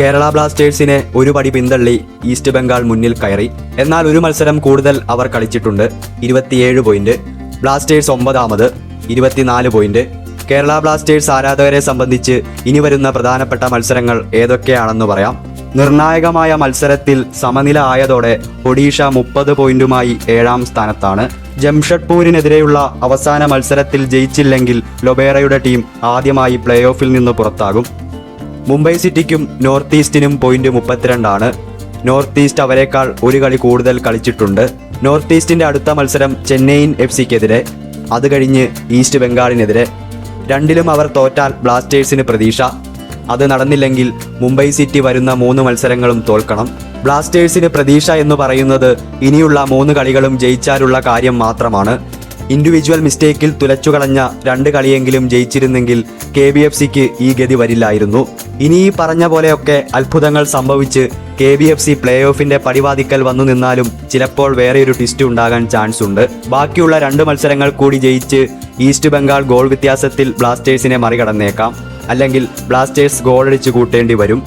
കേരള ബ്ലാസ്റ്റേഴ്സിനെ ഒരു പടി പിന്തള്ളി ഈസ്റ്റ് ബംഗാൾ മുന്നിൽ കയറി. എന്നാൽ ഒരു മത്സരം കൂടുതൽ അവർ കളിച്ചിട്ടുണ്ട്. ഇരുപത്തിയേഴ് പോയിന്റ്. ബ്ലാസ്റ്റേഴ്സ് ഒമ്പതാമത്. ഇരുപത്തിനാല് പോയിന്റ്. കേരള ബ്ലാസ്റ്റേഴ്സ് ആരാധകരെ സംബന്ധിച്ച് ഇനി വരുന്ന പ്രധാനപ്പെട്ട മത്സരങ്ങൾ ഏതൊക്കെയാണെന്ന് പറയാം. നിർണായകമായ മത്സരത്തിൽ സമനില ആയതോടെ ഒഡീഷ മുപ്പത് പോയിന്റുമായി ഏഴാം സ്ഥാനത്താണ്. ജംഷഡ്പൂരിനെതിരെയുള്ള അവസാന മത്സരത്തിൽ ജയിച്ചില്ലെങ്കിൽ ലൊബേറയുടെ ടീം ആദ്യമായി പ്ലേ ഓഫിൽ നിന്ന് പുറത്താകും. മുംബൈ സിറ്റിക്കും നോർത്ത് ഈസ്റ്റിനും പോയിന്റ് മുപ്പത്തിരണ്ടാണ്. നോർത്ത് ഈസ്റ്റ് അവരെക്കാൾ ഒരു കളി കൂടുതൽ കളിച്ചിട്ടുണ്ട്. നോർത്ത് ഈസ്റ്റിന്റെ അടുത്ത മത്സരം ചെന്നൈയിൻ എഫ് സിക്കെതിരെ അത് കഴിഞ്ഞ് ഈസ്റ്റ് ബംഗാളിനെതിരെ. രണ്ടിലും അവർ തോറ്റാൽ ബ്ലാസ്റ്റേഴ്സിന് പ്രതീക്ഷ. അത് നടന്നില്ലെങ്കിൽ മുംബൈ സിറ്റി വരുന്ന മൂന്ന് മത്സരങ്ങളും തോൽക്കണം. ബ്ലാസ്റ്റേഴ്സിന് പ്രതീക്ഷ എന്ന് പറയുന്നത് ഇനിയുള്ള മൂന്ന് കളികളും ജയിച്ചാലുള്ള കാര്യം മാത്രമാണ്. ഇൻഡിവിജ്വൽ മിസ്റ്റേക്കിൽ തുലച്ചുകളഞ്ഞ രണ്ട് കളിയെങ്കിലും ജയിച്ചിരുന്നെങ്കിൽ കെ ബി എഫ് സിക്ക് ഈ ഗതി വരില്ലായിരുന്നു. ഇനി ഈ പറഞ്ഞ പോലെയൊക്കെ അത്ഭുതങ്ങൾ സംഭവിച്ച് K B F C play ഓഫിന്റെ പടിവാതിക്കൽ വന്നു നിന്നാലും ചിലപ്പോൾ വേറെയൊരു ട്വിസ്റ്റ് ഉണ്ടാകാൻ ചാൻസ് ഉണ്ട്. ബാക്കിയുള്ള രണ്ട് മത്സരങ്ങൾ കൂടി ജയിച്ച് ഈസ്റ്റ് ബംഗാൾ ഗോൾ വ്യത്യാസത്തിൽ ബ്ലാസ്റ്റേഴ്സിനെ മറികടന്നേക്കാം. അല്ലെങ്കിൽ ബ്ലാസ്റ്റേഴ്സ് ഗോളടിച്ച് കൂട്ടേണ്ടി വരും.